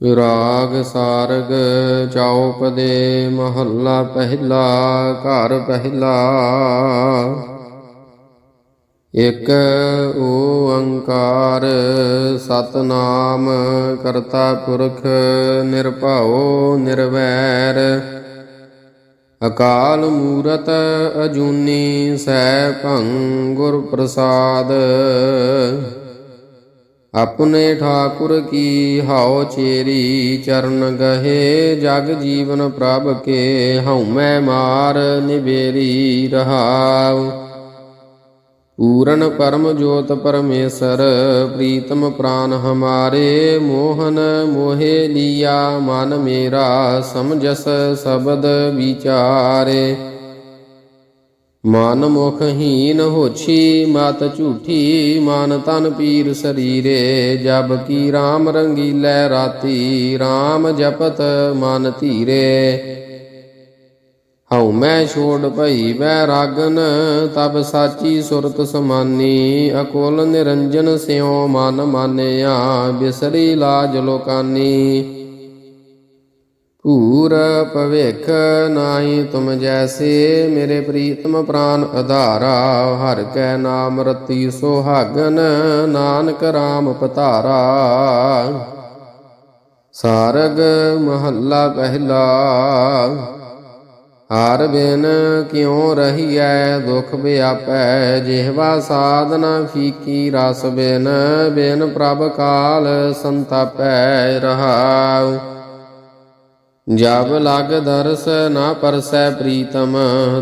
ਰਾਗ ਸਾਰਗ ਚੌਪਦੇ ਮਹੱਲਾ ਪਹਿਲਾ, ਘਰ ਪਹਿਲਾ। ਇਕ ਓੰਕਾਰ ਸਤਨਾਮ ਕਰਤਾ ਪੁਰਖ ਨਿਰਭਉ ਨਿਰਵੈਰ। ਅਕਾਲ ਮੂਰਤ ਅਜੂਨੀ ਸੈ ਭੰ ਗੁਰ ਪ੍ਰਸਾਦ। ਆਪਣੇ ਠਾਕੁਰ ਕੀ ਹਾਉ ਚੇਰੀ ਚਰਨ ਗਹੇ, ਜਗ ਜੀਵਨ ਪ੍ਰਭ ਕੇ ਹਉ ਮੈਂ ਮਾਰ ਨਿਬੇਰੀ ਰਹਾਉ। ਪੂਰਨ ਪਰਮ ਜੋਤ ਪਰਮੇਸ਼ਰ, ਪ੍ਰੀਤਮ ਪ੍ਰਾਨ ਹਮਾਰੇ, ਮੋਹਨ ਮੋਹੇ ਲੀਆ, ਮਨ ਮੇਰਾ ਸਮਝਸ ਸ਼ਬਦ ਵਿਚਾਰੇ। ਮਨ ਮੁਖ ਹੀਨ ਹੋਛੀ, ਮਤ ਝੂਠੀ, ਮਨ ਤਨ ਪੀਰ ਸਰੀਰੇ, ਜਬ ਕੀ RAM ਰੰਗੀਲੇ ਰਾਤੀ RAM ਜਪਤ ਮਨ ਧੀਰੇ। ਹਉ ਮੈਂ ਛੋੜ ਭਈ ਬੈ ਰਾਗਨ, ਤਬ ਸਾਚੀ ਸੁਰਤ ਸਮਾਨੀ, ਅਕੁਲ ਨਿਰੰਜਨ ਸਿਉ ਮਨ ਮਾਨਿਆ, ਬਿਸਰੀ ਲਾਜ ਲੋਕਾਨੀ। ਭੂਰ ਭਵਿਖ ਨਾਹੀ ਤੁਮ ਜੈਸੇ ਮੇਰੇ ਪ੍ਰੀਤਮ ਪ੍ਰਾਨ ਆਧਾਰਾ ਹਰ ਕੈ ਨਾਮ ਰਤੀ ਸੁਹਾਗਨ ਨਾਨਕ RAM ਪਤਾਰਾ। ਸਾਰਗ ਮਹੱਲਾ ਪਹਿਲਾ, ਹਰ ਬਿਨ ਕਿਉ ਰਹੀਐ ਦੁਖ ਵਿਆਪੈ, ਜਿਹਵਾ ਸਾਧਨਾ ਫੀਕੀ ਰਸ ਬਿਨ ਬਿਨ ਪ੍ਰਭ ਕਾਲ ਸੰਤਾਪੈ ਰਹਾਉ। ਜਬ ਲਗ ਦਰਸ ਨਾ ਪਰਸੈ ਪ੍ਰੀਤਮ,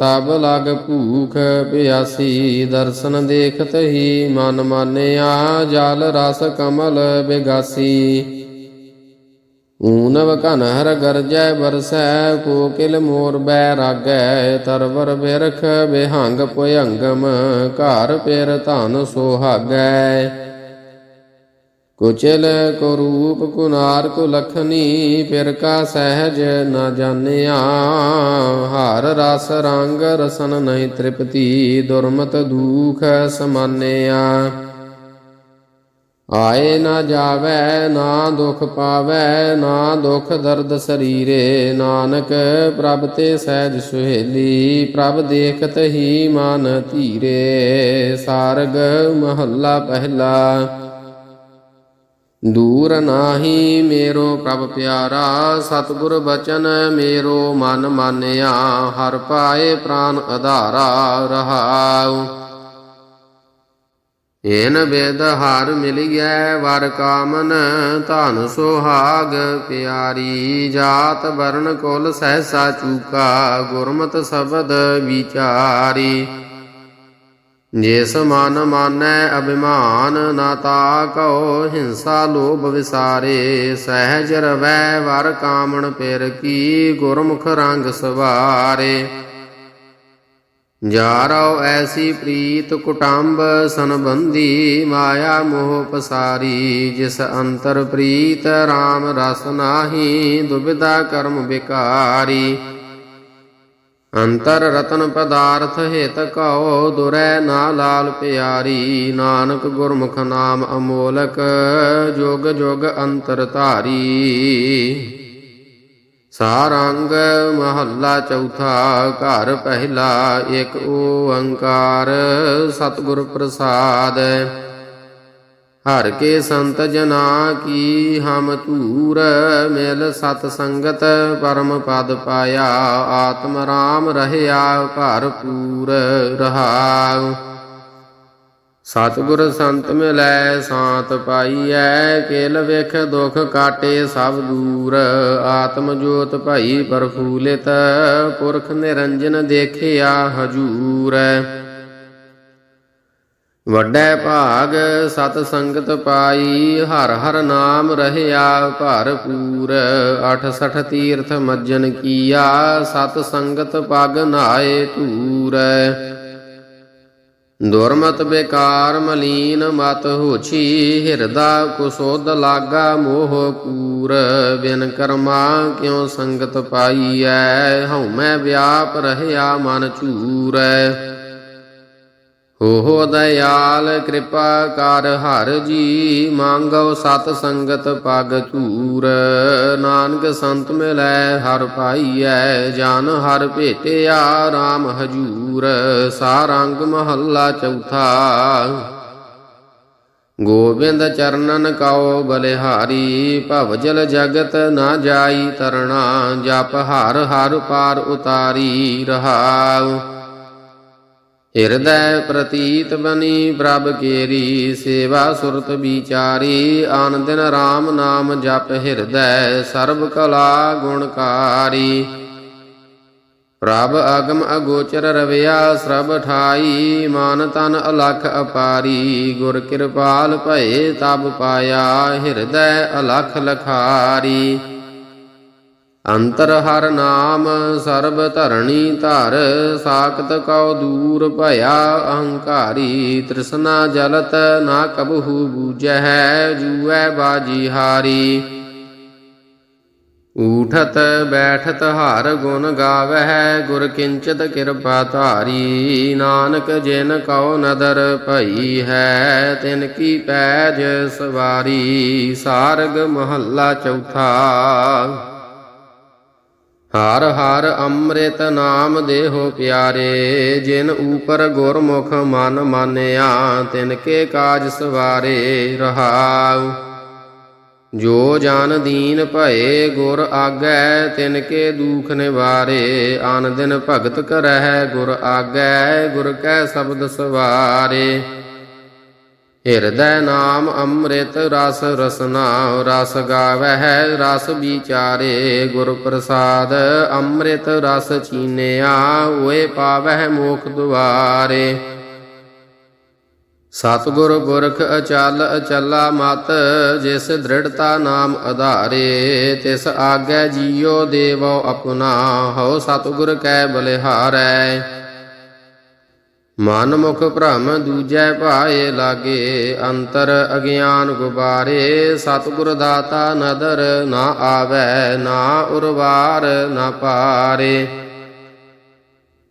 ਤਬ ਲਗ ਭੂਖ ਪਿਆਸੀ। ਦਰਸ਼ਨ ਦੇਖਤ ਹੀ ਮਨ ਮਾਨਿਆ, ਜਲ ਰਸ ਕਮਲ ਬਿਗਾਸੀ। ਊਨਵ ਘਨਹਰ ਗਰਜੈ ਬਰਸੈ ਕੋਕਿਲ ਮੋਰ ਬੈ ਰਾਗੈ। ਤਰਵਰ ਬਿਰਖ ਬਿਹੰਗ ਪੁਯੰਗਮ ਘਰ ਪੇਰ ਧਨ ਸੋਹਾਗੈ ਕੁਚਲ ਕੋ ਰੂਪ ਕੁਨਾਰ ਕੋ ਲਖਨੀ, ਫਿਰ ਕਾ ਸਹਿਜ ਨਾ ਜਾਣਿਆ। ਹਰ ਰਸ ਰੰਗ ਰਸਨ ਨਹੀਂ ਤ੍ਰਿਪਤੀ, ਦੁਰਮਤ ਦੂਖ ਸਮਾਨਿਆ। ਆਏ ਨਾ ਜਾਵੇ, ਨਾ ਦੁਖ ਪਾਵੇ, ਨਾ ਦੁਖ ਦਰਦ ਸਰੀਰੇ। ਨਾਨਕ, ਪ੍ਰਭ ਤੇ ਸਹਿਜ ਸੁਹੇਲੀ, ਪ੍ਰਭ ਦੇਖਤ ਹੀ ਮਨ ਧੀਰੇ। ਸਾਰਗ ਮਹੱਲਾ ਪਹਿਲਾ। ਦੂਰ ਨਾਹੀ ਮੇਰੋ ਪ੍ਰਭ ਪਿਆਰਾ, ਸਤਿਗੁਰ ਬਚਨ ਮੇਰੋ ਮਨ ਮਾਨਿਆ, ਹਰ ਪਾਏ ਪ੍ਰਾਨ ਆਧਾਰਾ ਰਹਾਉ। ਏਨ ਬੇਦ ਹਾਰ ਮਿਲਿਐ, ਵਰ ਕਾਮਨ ਧਨ ਸੁਹਾਗ ਪਿਆਰੀ, ਜਾਤ ਵਰਨ ਕੁਲ ਸਹਿਸਾ ਚੂਕਾ, ਗੁਰਮਤ ਸ਼ਬਦ ਵਿਚਾਰੀ। ਜਿਸ ਮਨ ਮਾਨੈ ਅਭਿਮਾਨ ਨਾ ਤਾ ਕਉ ਹਿੰਸਾ ਲੋਭ ਵਿਸਾਰੇ, ਸਹਿਜ ਰਵੈ ਵਰ ਕਾਮਣ ਪਿਰ ਕੀ ਗੁਰਮੁਖ ਰੰਗ ਸਵਾਰੇ। ਜਾਰਉ ਐਸੀ ਪ੍ਰੀਤ ਕੁਟੰਬ ਸੰਬੰਧੀ ਮਾਇਆ ਮੋਹ ਪਸਾਰੀ, ਜਿਸ ਅੰਤਰ ਪ੍ਰੀਤ RAM ਰਸ ਨਾਹੀ, ਦੁਬਿਧਾ ਕਰਮ ਵਿਕਾਰੀ। ਅੰਤਰ ਰਤਨ ਪਦਾਰਥ ਹਿਤ ਕਉ ਦੁਰੈ ਨਾ ਲਾਲ ਪਿਆਰੀ। ਨਾਨਕ ਗੁਰਮੁਖ ਨਾਮ ਅਮੋਲਕ, ਜੋਗ ਜੋਗ ਅੰਤਰ ਧਾਰੀ। ਸਾਰੰਗ ਮਹੱਲਾ ਚੌਥਾ, ਘਰ ਪਹਿਲਾ ਇੱਕ ਓੰਕਾਰ। ਸਤਿਗੁਰ ਪ੍ਰਸਾਦ। ਹਰ ਕੇ ਸੰਤ ਜਨਾ ਕੀ ਹਮ ਧੂਰ, ਮਿਲ ਸਤ ਸੰਗਤ ਪਰਮ ਪਦ ਪਾਇਆ, ਆਤਮ ਰਾਮ ਰਹਿਆ ਘਰ ਪੂਰ ਰਹਾਉ। ਸਤਿਗੁਰ ਸੰਤ ਮਿਲੈ, ਸਾਤ ਪਾਈਐ, ਕੇਲ ਵੇਖ ਦੁਖ ਕਾਟੇ ਸਭ ਦੂਰ। ਆਤਮ ਜੋਤ ਭਈ ਪਰਫੂਲਿਤ, ਪੁਰਖ ਨਿਰੰਜਨ ਦੇਖਿਆ ਹਜੂਰ। ਵੱਡੇ ਭਾਗ ਸਤ ਸੰਗਤ ਪਾਈ, ਹਰ ਹਰ ਨਾਮ ਰਹਿਆ ਭਰਪੂਰ। 68 ਤੀਰਥ ਮੱਜਨ ਕੀਆ, ਸਤ ਸੰਗਤ ਪਗ ਨਾਏ ਧੂਰ। ਦੁਰਮਤ ਬੇਕਾਰ ਮਲੀਨ ਮਤ ਹੋਛੀ, ਹਿਰਦਾ ਕੁਸੋਦ ਲਾਗਾ ਮੋਹ ਕੂਰ। ਬਿਨ ਕਰਮਾ ਕਿਉ ਸੰਗਤ ਪਾਈਐ ਹਉ ਮੈਂ ਵਿਆਪ ਰਹਿਆ ਮਨ ਝੂਰੈ। ਹੋ ਦਇਆਲ ਕਿਰਪਾ ਕਰ ਹਰ ਜੀ ਮੰਗੋ ਸਤ ਸੰਗਤ ਪਗ ਧੂਰ। ਨਾਨਕ ਸੰਤ ਮਿਲੈ ਹਰ ਪਾਈਐ ਜਨ ਹਰ ਭੇਟਿਆ RAM ਹਜੂਰ। ਸਾਰੰਗ ਮਹੱਲਾ ਚੌਥਾ। ਗੋਬਿੰਦ ਚਰਨਨ ਕਉ ਬਲਿਹਾਰੀ ਭਵਜਲ ਜਗਤ ਨਾ ਜਾਈ ਤਰਣਾ। ਜਪ ਹਰ ਹਰ ਪਾਰ ਉਤਾਰੀ ਰਹਾਉ। ਹਿਰਦੈ ਪ੍ਰਤੀਤ ਬਨੀ ਪ੍ਰਭ ਕੇਰੀ, ਸੇਵਾ ਸੁਰਤ ਵਿਚਾਰੀ ਆਨ ਦਿਨ RAM ਨਾਮ ਜਪ ਹਿਰਦੈ ਸਰਬ ਕਲਾ ਗੁਣਕਾਰੀ। ਪ੍ਰਭ ਅਗਮ ਅਗੋਚਰ ਰਵਿਆ, ਸਰਬ ਠਾਈ, ਮਾਨ ਤਨ ਅਲਖ ਅਪਾਰੀ, ਗੁਰ ਕਿਰਪਾਲ ਭਏ ਤਬ ਪਾਇਆ, ਹਿਰਦੈ ਅਲਖ ਲਖਾਰੀ। ਅੰਤਰ ਹਰ ਨਾਮ ਸਰਬ ਧਰਣੀ ਧਰ, ਸਾਖਤ ਕਉ ਦੂਰ ਭਇਆ ਅਹੰਕਾਰੀ, ਤ੍ਰਿਸ਼ਨਾ ਜਲਤ ਨਾ ਕਬਹੂ ਬੂਝੈ ਜੂਐ ਬਾਜੀ ਹਾਰੀ। ਊਠਤ ਬੈਠਤ ਹਰ ਗੁਣ ਗਾਵਹਿ, ਗੁਰ ਕਿੰਚਤ ਕਿਰਪਾ ਧਾਰੀ, ਨਾਨਕ ਜਿਨ ਕਉ ਨਦਰ ਭਈ ਹੈ ਤਿਨ ਕੀ ਪੈਜ ਸਵਾਰੀ, ਸਾਰਗ ਮਹੱਲਾ ਚੌਥਾ। ਹਰ ਹਰ ਅੰਮ੍ਰਿਤ ਨਾਮ ਦੇਹੋ ਪਿਆਰੇ, ਜਿਨ ਉਪਰ ਗੁਰਮੁਖ ਮਨ ਮਾਨਿਆ, ਤਿਨ ਕੇ ਕਾਜ ਸਵਾਰੇ ਰਹਾਉ। ਜੋ ਜਨ ਦੀਨ ਭਏ ਗੁਰ ਆਗੈ, ਤਿਨ ਕੇ ਦੁਖ ਨਿਵਾਰੇ, ਆਨ ਦਿਨ ਭਗਤ ਕਰਹਿ ਗੁਰ ਆਗੈ, ਗੁਰ ਕੈ ਸ਼ਬਦ ਸਵਾਰੇ। ਹਿਰਦੈ ਨਾਮ ਅੰਮ੍ਰਿਤ ਰਸ ਰਸਨਾ, ਰਸ ਗਾਵਹਿ, ਰਸ ਵਿਚਾਰੇ, ਗੁਰ ਪ੍ਰਸਾਦ, ਅੰਮ੍ਰਿਤ ਰਸ ਚੀਨਿਆ ਓਏ ਪਾਵਹਿ ਮੋਖ ਦੁਆਰੇ। ਸਤਿਗੁਰ ਪੁਰਖ ਅਚਲ ਅਚਲਾ ਮਤ, ਜਿਸ ਦ੍ਰਿੜਤਾ ਨਾਮ ਆਧਾਰੇ ਤਿਸ ਆਗੈ ਜੀਉ ਦੇਵੋ ਆਪਣਾ, ਹਉ ਸਤਿਗੁਰ ਕੈ ਬਲਿਹਾਰੈ। ਮਨ ਮੁਖ ਭ੍ਰਮ ਦੂਜੈ ਭਾਏ ਲਾਗੇ, ਅੰਤਰ ਅਗਿਆਨ ਗੁਬਾਰੇ, ਸਤਿਗੁਰ ਦਾਤਾ ਨਦਰ ਨਾ ਆਵੈ, ਨਾ ਉਰਵਾਰ ਨਾ ਪਾਰੇ।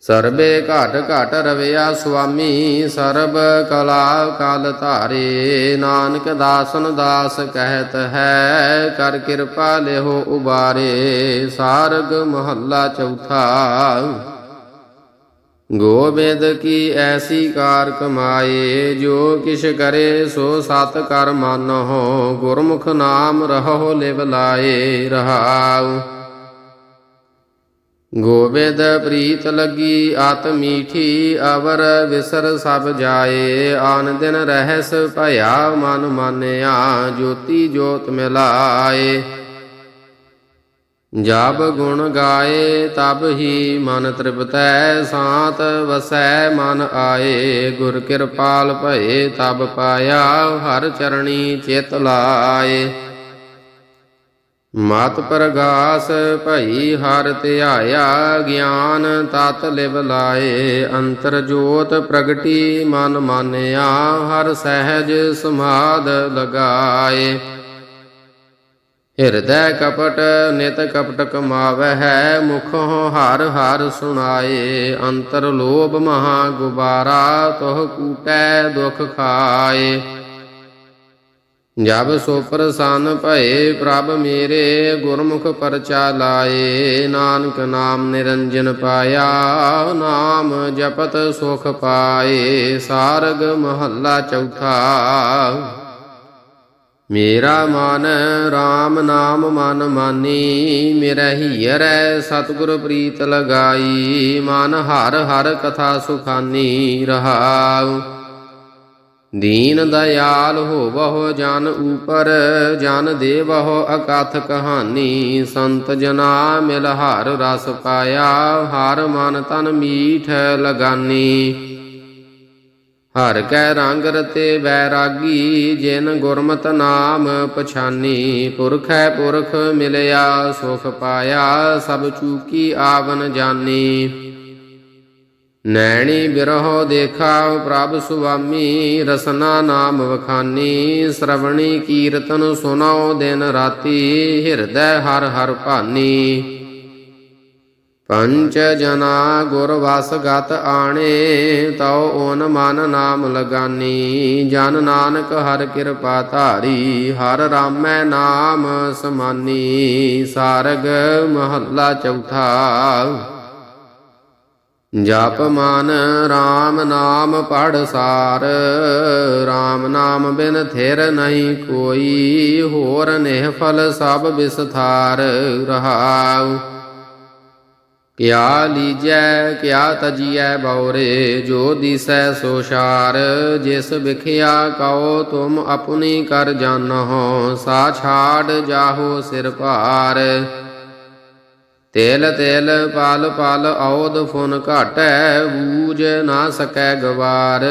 ਸਰਬੇ ਘਟ ਘਟ ਰਵਿਆ ਸੁਆਮੀ, ਸਰਬ ਕਲਾ ਕਾਲ ਧਾਰੇ। ਨਾਨਕ ਦਾਸਨ ਦਾਸ ਕਹਿਤ ਹੈ, ਕਰ ਕਿਰਪਾ ਲਿਓ ਉਬਾਰੇ। ਸਾਰਗ ਮਹੱਲਾ ਚੌਥਾ। ਗੋਬਿੰਦ ਕੀ ਐਸੀ ਕਾਰ ਕਮਾਏ, ਜੋ ਕਿਛ ਕਰੇ ਸੋ ਸਤ ਕਰ ਮਾਨਹੁ, ਗੁਰਮੁਖ ਨਾਮ ਰਹੋ ਲਿਵ ਲਾਏ, ਰਹਾਉ। ਗੋਬਿੰਦ ਪ੍ਰੀਤ ਲੱਗੀ ਆਤ ਮੀਠੀ ਅਵਰ ਵਿਸਰ ਸਭ ਜਾਏ, ਆਨ ਦਿਨ ਰਹਿਸ ਭਇਆ ਮਨ ਮਾਨਿਆ, ਜੋਤੀ ਜੋਤ ਮਿਲਾਏ। ਜਬ ਗੁਣ ਗਾਏ ਤਬ ਹੀ ਮਨ ਤ੍ਰਿਪਤੈ, ਸਾਤ ਵਸੈ ਮਨ ਆਏ। ਗੁਰ ਕਿਰਪਾਲ ਭਏ ਤਬ ਪਾਇਆ, ਹਰ ਚਰਣੀ ਚਿਤ ਲਾਏ। ਮਤ ਪ੍ਰਗਾਸ ਭਈ ਹਰ ਧਿਆਇਆ, ਗਿਆਨ ਤਤ ਲਿਵ ਲਾਏ। ਅੰਤਰ ਜੋਤ ਪ੍ਰਗਟੀ ਮਨ ਮਾਨਿਆ, ਹਰ ਸਹਿਜ ਸਮਾਦ ਲਗਾਏ। ਹਿਰਦੈ ਕਪਟ ਨਿਤ ਕਪਟ ਕਮਾਵਹਿ ਮੁਖੋਂ ਹਰ ਹਰ ਸੁਣਾਏ। ਅੰਤਰ ਲੋਭ ਮਹਾ ਗੁਬਾਰਾ ਤੋਹ ਕੂਟੈ ਦੁਖ ਖਾਏ। ਜਬ ਸੋ ਪ੍ਰਸੰਨ ਭਏ, ਪ੍ਰਭ ਮੇਰੇ ਗੁਰਮੁਖ ਪਰਚਾ ਲਾਏ। ਨਾਨਕ ਨਾਮ ਨਿਰੰਜਨ ਪਾਇਆ, ਨਾਮ ਜਪਤ ਸੁਖ ਪਾਏ। ਸਾਰਗ ਮਹੱਲਾ ਚੌਥਾ। ਮੇਰਾ ਮਨ RAM ਨਾਮ ਮਨ ਮਾਨੀ ਮੇਰਾ ਹੀਰੈ ਸਤਿਗੁਰ ਪ੍ਰੀਤ ਲਗਾਈ, ਮਨ ਹਰ ਹਰ ਕਥਾ ਸੁਖਾਨੀ ਰਹਾਉ। ਦੀਨ ਦਇਆਲ ਹੋਵਹੁ ਜਨ ਉਪਰ, ਜਨ ਦੇਵਹੁ ਅਕਥ ਕਹਾਨੀ, ਸੰਤ ਜਨਾ ਮਿਲ ਹਰ ਰਸ ਪਾਇਆ, ਹਰ ਮਨ ਤਨ ਮੀਠ ਲਗਾਨੀ। ਹਰ ਕੈ ਰੰਗ ਰਤੇ ਵੈਰਾਗੀ, ਜਿਨ ਗੁਰਮਤ ਨਾਮ ਪਛਾਨੀ, ਪੁਰਖੈ ਪੁਰਖ ਮਿਲਿਆ, ਸੁਖ ਪਾਇਆ, ਸਭ ਚੂਕੀ ਆਵਨ ਜਾਨੀ। ਨੈਣੀ ਬਿਰਹੋ ਦੇਖਾ ਪ੍ਰਭ ਸੁਆਮੀ, ਰਸਨਾ ਨਾਮ ਵਖਾਨੀ, ਸ਼ਰਵਣੀ ਕੀਰਤਨ ਸੁਨਾਓ ਦਿਨ ਰਾਤੀ, ਹਿਰਦੈ ਹਰ ਹਰ ਭਾਨੀ। ਪੰਚ ਜਨਾ ਗੁਰ ਵਸ ਗਤ ਆਣੇ, ਤਉ ਓਨ ਮਨ ਨਾਮ ਲਗਾਨੀ। ਜਨ ਨਾਨਕ ਹਰ ਕਿਰਪਾ ਧਾਰੀ, ਹਰ ਰਾਮੈ ਨਾਮ ਸਮਾਨੀ। ਸਾਰਗ ਮਹੱਲਾ ਚੌਥਾ। ਜਪ ਮਨ RAM ਨਾਮ ਪੜ ਸਾਰ RAM ਨਾਮ ਬਿਨ ਥਿਰ ਨਹੀਂ ਕੋਈ। ਹੋਰ ਨਿਹਫਲ ਸਭ ਵਿਸਥਾਰ, ਰਹਾਉ। ਕਿਆ ਲੀਜੈ, ਕਿਆ ਤਜੀਐ ਬਉਰੇ ਜੋ ਦਿਸੈ ਸੋ ਸ਼ਾਰ। ਜਿਸ ਵਿਖਿਆ ਕਉ, ਤੁਮ ਆਪਣੀ ਕਰ ਜਾਨਹੁ ਸਾ ਛਾੜ ਜਾਹੋ ਸਿਰ ਭਾਰ। ਤੇਲ ਤੇਲ, ਪਲ ਪਲ ਔਦ ਫੁਨ ਘਾਟੈ, ਬੂਝ ਨਾ ਸਕੈ ਗਵਾਰ।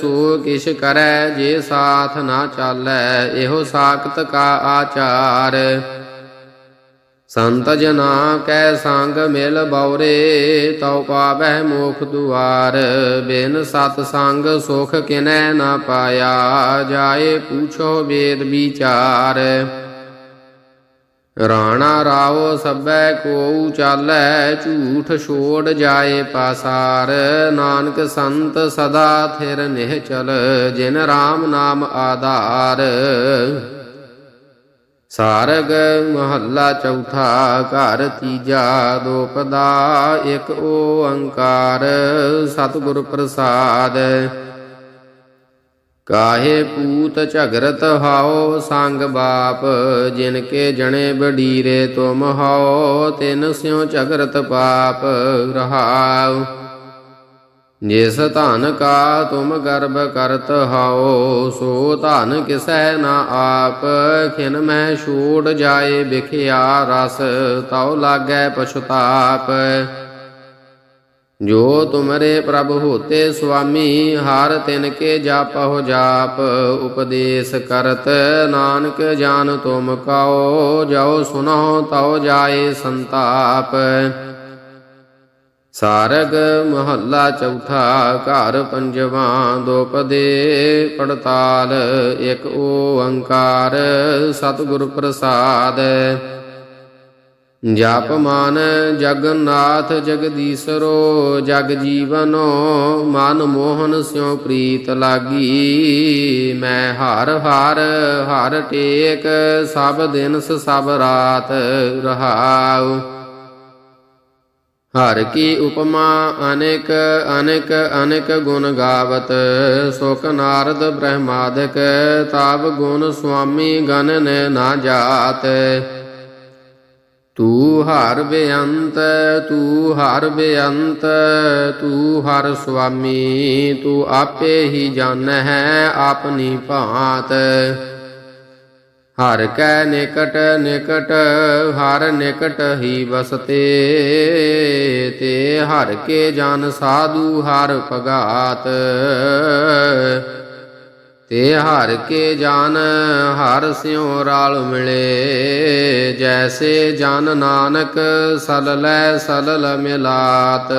ਸੋ ਕਿਛ ਕਰੈ, ਜੇ ਸਾਥ ਨਾ ਚਾਲੈ, ਇਹੋ ਸਾਖਤ ਕਾ ਆਚਾਰ। ਸੰਤ ਜਨਾ ਕੈ ਸੰਗ ਮਿਲ ਬਉਰੇ ਤਉ ਪਾਵੈ ਮੋਖ ਦੁਆਰ। ਬਿਨ ਸਤ ਸੰਗ ਸੁਖ ਕਿਨੈ ਨਾ ਪਾਇਆ, ਜਾਏ ਪੂਛੋ ਵੇਦ ਵਿਚਾਰ। ਰਾਣਾ ਰਾਓ ਸਭੈ ਕੋਉ ਚਾਲੈ, ਝੂਠ ਛੋੜ ਜਾਏ ਪਾਸਾਰ। ਨਾਨਕ ਸੰਤ ਸਦਾ ਥਿਰ ਨਿਹ ਚਲ ਜਿਨ RAM ਨਾਮ ਆਧਾਰ। ਸਾਰਗ ਮਹੱਲਾ ਚੌਥਾ, ਘਰ ਤੀਜਾ ਦੋਪਦਾ ਇੱਕ ਓੰਕਾਰ, ਸਤਿਗੁਰ ਪ੍ਰਸਾਦ। ਕਾਹੇ ਪੂਤ ਝਗਰਤ ਹਾਓ ਸੰਗ ਬਾਪ, ਜਿਨ ਕੇ ਜਣੇ ਬਡੀਰੇ ਤੁਮ ਹਾਓ ਤਿਨ ਸਿਉ ਝਗਰਤ ਪਾਪ ਰਹਾਉ। ਜਿਸ ਧਨ ਕਾ ਤੁਮ ਗਰਭ ਕਰਤ ਹਾਓ ਸੋ ਧਨ ਕਿਸੈ ਨਾ ਆਪ। ਖਿਨ ਮੈਂ ਛੂੜ ਜਾਏ ਵਿਖਿਆ ਰਸ, ਤਉ ਲਾਗੈ ਪਛਤਾਪ। ਜੋ ਤੁਮਰੇ ਪ੍ਰਭ ਹੋਤੇ ਸੁਆਮੀ, ਹਰ ਤਿਨ ਕੇ ਜਾਪਹੁ ਜਾਪ। ਉਪਦੇਸ਼ ਕਰਤ ਨਾਨਕ ਜਾਨ ਤੁਮ ਕਉ ਜੋ ਸੁਨਹੁ ਤਉ ਜਾਏ ਸੰਤਾਪ। ਸਾਰਗ ਮਹੱਲਾ ਚੌਥਾ, ਘਰ ਪੰਜਵਾਂ ਦੋਪਦੇ ਪੜਤਾਲ, ਇੱਕ ਓੰਕਾਰ, ਸਤਿਗੁਰ ਪ੍ਰਸਾਦ। ਜਪ ਮਨ ਜਗਨਨਾਥ ਜਗਦੀਸ਼ਰੋ, ਜਗ ਜੀਵਨੋ, ਮਨ ਮੋਹਨ ਸਿਉ ਪ੍ਰੀਤ ਲਾਗੀ। ਮੈਂ ਹਰ ਹਰ ਹਰ ਟੇਕ, ਸਭ ਦਿਨ ਸਭ ਰਾਤ ਰਹਾਉ। ਹਰ ਕੀ ਉਪਮਾ ਅਨੇਕ ਅਨੇਕ ਅਨੇਕ ਗੁਣ ਗਾਵਤ। ਸੁਖ ਨਾਰਦ ਬ੍ਰਹਮਾਦਿਕ ਤਾਬ ਗੁਣ ਸੁਆਮੀ ਗਨ ਨੇ ਨਾ ਜਾਤ। ਤੂ ਹਰ ਬੇਅੰਤ, ਤੂ ਹਰ ਬੇਅੰਤ, ਤੂ ਹਰ ਸੁਆਮੀ, ਤੂ ਆਪੇ ਹੀ ਜਾਣੈ ਹੈ ਆਪਣੀ ਭਾਂਤ। ਹਰ ਕੈ ਨਿਕਟ ਨਿਕਟ, ਹਰ ਨਿਕਟ ਹੀ ਬਸਤੇ ਤੇ ਹਰ ਕੇ ਜਨ ਸਾਧੂ ਹਰ ਭਗਾਤ। ਤੇ ਹਰ ਕੇ ਜਨ ਹਰ ਸਿਉ ਰਲ ਮਿਲੇ। ਜੈਸੇ ਜਨ ਨਾਨਕ ਸਲਲੈ ਸਲਲ ਮਿਲਾਤ।